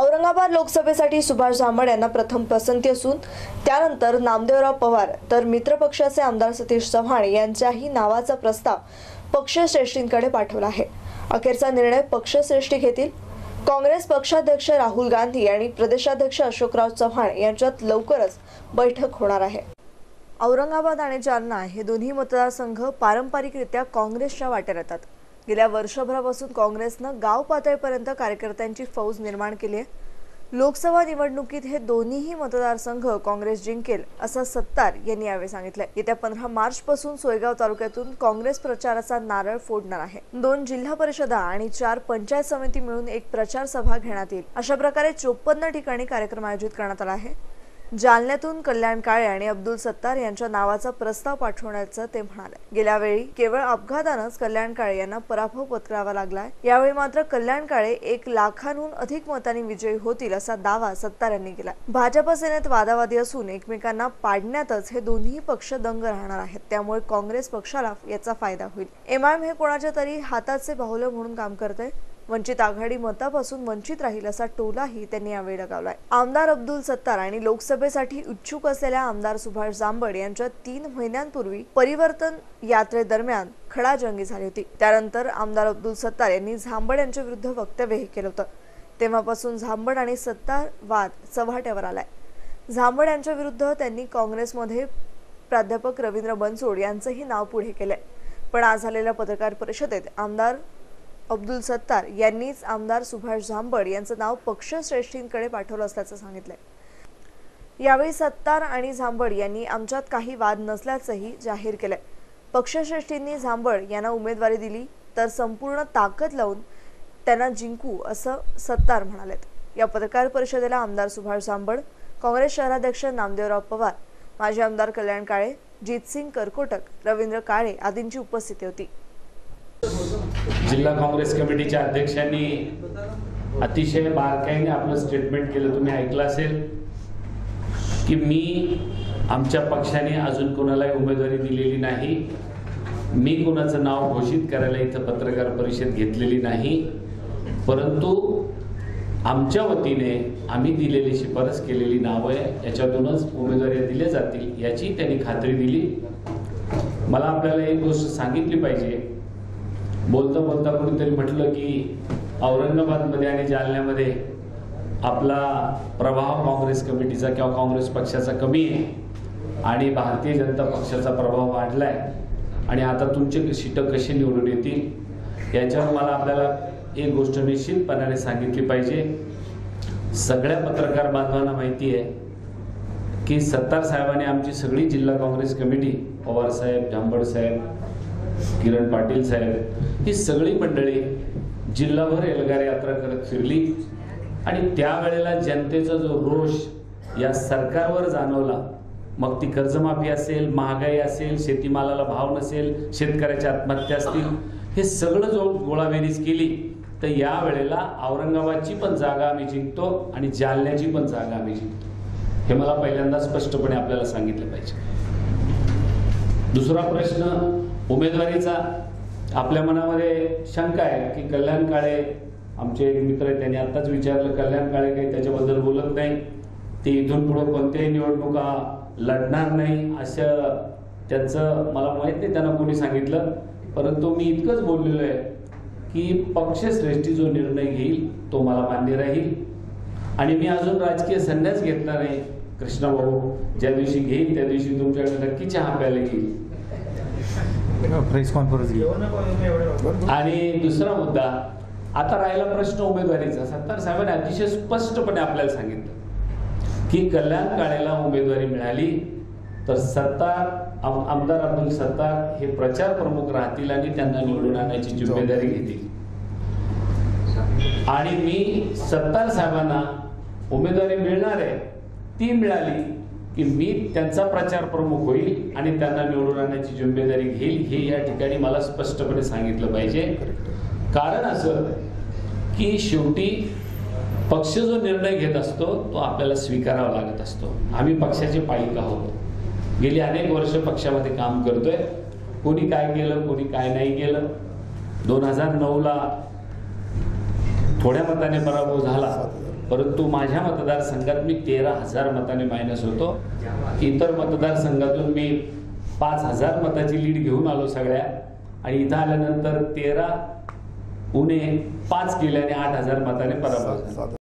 औरंगाबाद लोकसभेसाठी सुभाष झांबड यांना प्रथम पसंती असून त्यानंतर नामदेवराव पवार तर मित्रपक्षाचे आमदार सतीश चव्हाण यांच्याही नावाचा प्रस्ताव पक्षश्रेष्ठींकडे पाठवला आहे. अखेरचा निर्णय पक्षश्रेष्ठी घेतील. काँग्रेस पक्षाध्यक्ष राहुल गांधी आणि प्रदेशाध्यक्ष अशोकराव चव्हाण यांच्यात लवकरच बैठक होणार आहे. औरंगाबाद आणि जालना हे दोन्ही मतदारसंघ पारंपरिकरित्या काँग्रेसच्या वाट्यात येतात. गेल्या वर्षभरापासून काँग्रेसनं गाव पातळीपर्यंत कार्यकर्त्यांची फौज निर्माण केली आहे. लोकसभा निवडणुकीत हे दोन्हीही मतदारसंघ काँग्रेस जिंकेल असं सत्तार यांनी यावेळी सांगितलं येत्या पंधरा मार्च पासून सोयगाव तालुक्यातून काँग्रेस प्रचाराचा नारळ फोडणार आहे. दोन जिल्हा परिषदा आणि चार पंचायत समिती मिळून एक प्रचार सभा घेण्यात येईल. अशा प्रकारे चोपन्न ठिकाणी कार्यक्रम आयोजित करण्यात आला आहे. जालन्यातून कल्याण काळे आणि अब्दुल सत्तार यांच्या नावाचा प्रस्ताव पाठवण्याचं ते म्हणाले. गेल्या वेळी केवळ अपघातानंच कल्याण काळे यांना पराभव पत्करावा लागलाय. यावेळी मात्र कल्याण काळे एक लाखांहून अधिक मतांनी विजयी होतील असा दावा सत्तार यांनी केला भाजप सेनेत वादावादी असून एकमेकांना पाडण्यातच हे दोन्ही पक्ष दंग राहणार आहेत. त्यामुळे काँग्रेस पक्षाला याचा फायदा होईल. एमआयएम हे कोणाच्या तरी हाताचे बाहुलं म्हणून काम करते वंचित आघाडी मतापासून वंचित राहील असा टोलाही त्यांनी यावेळी लगावलाय. आमदार अब्दुल सत्तार आणि लोकसभेसाठी इच्छुक असलेल्या आमदार सुभाष जांभड यांच्या तीन महिन्यांपूर्वी परिवर्तन यात्रेदरम्यान खडाजंगी झाली होती. त्यानंतर आमदार अब्दुल सत्तार यांनी झांबड यांच्या विरुद्ध वक्तव्यही केलं होतं. तेव्हापासून झांबड आणि सत्तार वाद चव्हाट्यावर आलाय. झांबड यांच्या विरुद्ध त्यांनी काँग्रेसमध्ये प्राध्यापक रवींद्र बनसोड यांचंही नाव पुढे केलंय. पण आज झालेल्या पत्रकार परिषदेत आमदार अब्दुल सत्तार यांनीच आमदार सुभाष झांबड यांचं नाव पक्षश्रेष्ठींकडे पाठवलं असल्याचं सांगितलंय. यावेळी सत्तार आणि झांबड यांनी आमच्यात काही वाद नसल्याचंही जाहीर केलंय. पक्षश्रेष्ठींनी झांबड यांना उमेदवारी दिली तर संपूर्ण ताकद लावून त्यांना जिंकू असं सत्तार म्हणालेत. या पत्रकार परिषदेला आमदार सुभाष झांबड काँग्रेस शहराध्यक्ष नामदेवराव पवार माजी आमदार कल्याण काळे जितसिंग करकोटक रवींद्र काळे आदींची उपस्थिती होती. जिल्हा काँग्रेस कमिटीच्या अध्यक्षांनी अतिशय बारकाईने आपलं स्टेटमेंट केलं. तुम्ही ऐकलं असेल की मी आमच्या पक्षाने अजून कोणालाही उमेदवारी दिलेली नाही. मी कोणाचं नाव घोषित करायला इथं पत्रकार परिषद घेतलेली नाही. परंतु आमच्या वतीने आम्ही दिलेली शिफारस केलेली नावं आहे. याच्यातूनच उमेदवारी दिल्या जातील याची त्यांनी खात्री दिली. मला आपल्याला एक गोष्ट सांगितली पाहिजे. बोलता बोलता कुठेतरी म्हटलं की औरंगाबादमध्ये आणि जालन्यामध्ये आपला प्रभाव काँग्रेस कमिटीचा किंवा काँग्रेस पक्षाचा कमी आहे आणि भारतीय जनता पक्षाचा प्रभाव वाढलाय. आणि आता तुमचे सीटं कशी निवडून येतील याच्यावर मला आपल्याला एक गोष्ट निश्चितपणाने सांगितली पाहिजे. सगळ्या पत्रकार बांधवांना माहिती आहे की सत्तार साहेबांनी आमची सगळी जिल्हा काँग्रेस कमिटी पवारसाहेब साहेब साहेब किरण पाटील साहेब ही सगळी मंडळी जिल्हाभर एल्गार यात्रा करत फिरली आणि त्यावेळेला जनतेचा जो रोष या सरकारवर जाणवला मग ती कर्जमाफी असेल महागाई असेल शेतीमालाला भाव नसेल शेतकऱ्याच्या आत्महत्या असतील हे सगळं जो गोळाबेरीज केली तर या वेळेला औरंगाबादची पण जागा आम्ही जिंकतो आणि जालन्याची पण जागा आम्ही जिंकतो. हे मला पहिल्यांदा स्पष्टपणे आपल्याला सांगितलं पाहिजे. दुसरा प्रश्न उमेदवारीचा आपल्या मनामध्ये शंका आहे की कल्याण काळे आमचे एक मित्र आहेत त्यांनी आत्ताच विचारलं कल्याण काळे काही त्याच्याबद्दल बोलत नाही. ते इथून पुढे कोणत्याही निवडणुका लढणार नाही असं त्यांचं मला माहीत नाही त्यांना कोणी सांगितलं. परंतु मी इतकंच बोललेलो आहे की पक्षश्रेष्ठी जो निर्णय घेईल तो मला मान्य राहील. आणि मी अजून राजकीय संन्यास घेतला नाही. कृष्णाभाऊ ज्या दिवशी घेईल त्या दिवशी तुमच्याकडे नक्की चहा प्यायला घेईल प्रेस कॉन्फरन्स घेऊ. आणि दुसरा मुद्दा आता राहिला प्रश्न उमेदवारीचा. सत्तार साहेबांनी अतिशय स्पष्टपणे आपल्याला सांगितलं की कल्याण काळेला उमेदवारी मिळाली तर सत्तार आम- आमदार अब्दुल सत्तार हे प्रचार प्रमुख राहतील आणि त्यांना निवडून आणण्याची जिम्मेदारी घेतील. आणि मी सत्तार साहेबांना उमेदवारी मिळणार आहे ती मिळाली की मी त्यांचा प्रचार प्रमुख होईल आणि त्यांना निवडून आणण्याची जिम्मेदारी घेईल हे या ठिकाणी मला स्पष्टपणे सांगितलं पाहिजे. कारण असं की शेवटी पक्ष जो निर्णय घेत असतो तो आपल्याला स्वीकारावा लागत असतो. आम्ही पक्षाचे पाईक आहोत. गेली अनेक वर्ष पक्षामध्ये काम करतोय. कोणी काय केलं कोणी काय नाही केलं. दोन हजार नऊला थोड्या मताने पराभव झाला. परंतु माझ्या मतदारसंघात मी तेरा हजार मताने मायनस होतो. इतर मतदारसंघातून मी पाच हजार मताची लीड घेऊन आलो सगळ्या. आणि इथं आल्यानंतर तेरा उणे पाच केल्याने आठ हजार मताने पराभव झाला.